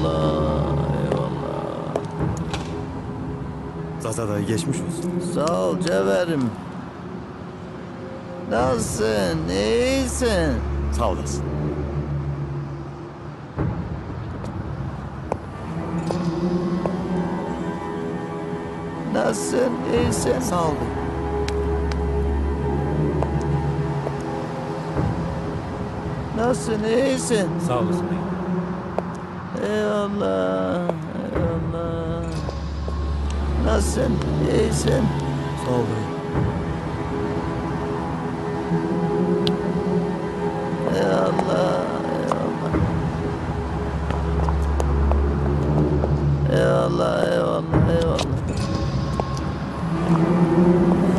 Eyvallah, eyvallah. Zaza dayı geçmiş olsun. Sağ ol Cevherim. Nasılsın, iyisin? Sağ olasın. Nasılsın, iyisin? Sağ ol. Nasılsın, iyisin? Sağ olasın. Eyvallah, eyvallah. Nasılsın, iyisin? Sağ ol dayı. Eyvallah, eyvallah. Eyvallah, eyvallah, eyvallah. Ee,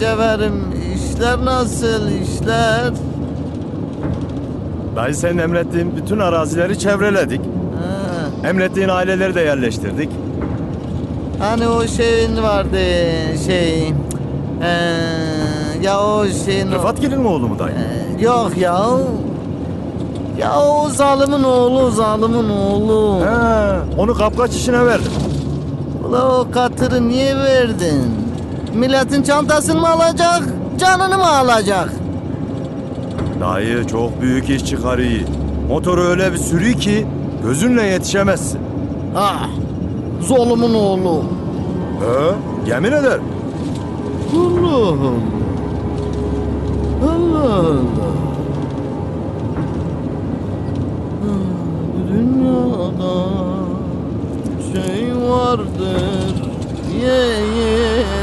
Cevherim, işler nasıl, işler? Dayı senin emrettiğin bütün arazileri çevreledik. Ha, Emrettiğin aileleri de yerleştirdik. hani o şeyin vardı, şey... Ee, ya o şeyin... Rıfat gelin mi oğlu mu dayı? Ee, yok ya. Ya o zalimin oğlu, zalimin oğlu. He, onu kapkaç işine verdim. Ula o katırı niye verdin? Milletin çantasını mı alacak, canını mı alacak? Dayı çok büyük iş çıkarıyor. Motoru öyle bir sürüyor ki gözünle yetişemezsin. Ha, zolumun oğlu. He, yemin ederim. Allah Allah. Allah. Bu Dünyada şey vardır.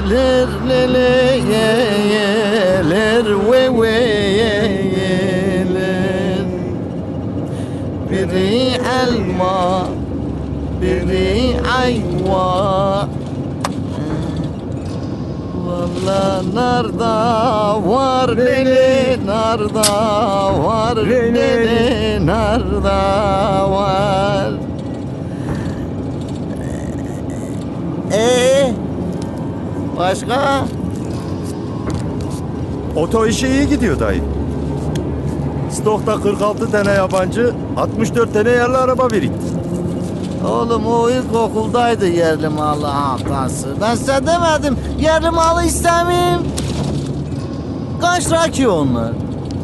Ye yeler lele ye yeler ve ve ye yeler. Biri elma, biri ayva. Valla narda var lele narda var lele narda var. Ee, başka? Oto işi iyi gidiyor dayı. Stokta 46 tane yabancı, 64 tane yerli araba birikti. Oğlum o ilkokuldaydı yerli malı hatası. Ben size demedim yerli malı istemeyeyim. Kaç lira ki onlar?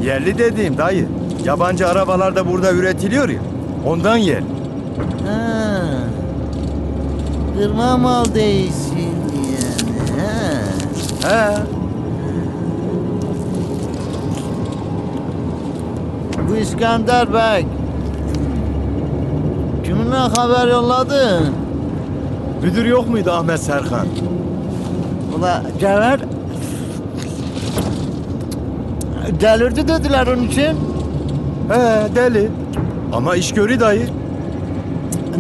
Yerli dediğim dayı. Yabancı arabalar da burada üretiliyor ya. Ondan yerli. Ha. Kırma mal. Ha. He. Bu İskender Bey. Kiminle haber yolladı? Müdür yok muydu Ahmet Serkan? Ula Cevher. Delirdi dediler onun için. He deli. Ama iş görü dayı.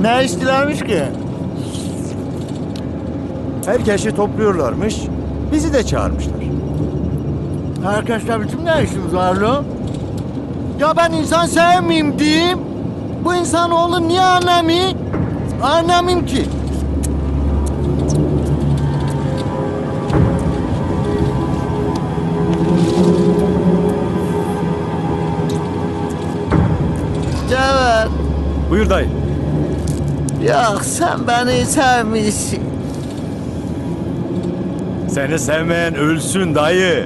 Ne istiyorlarmış ki? Herkesi topluyorlarmış. Bizi de çağırmışlar. Arkadaşlar bizim ne işimiz var lan? Ya ben insan sevmeyeyim diyeyim. Bu insan oğlu niye anlamayayım? Anlamayayım ki. Cevher, Buyur dayı. yok sen beni sevmişsin. Seni sevmeyen ölsün dayı.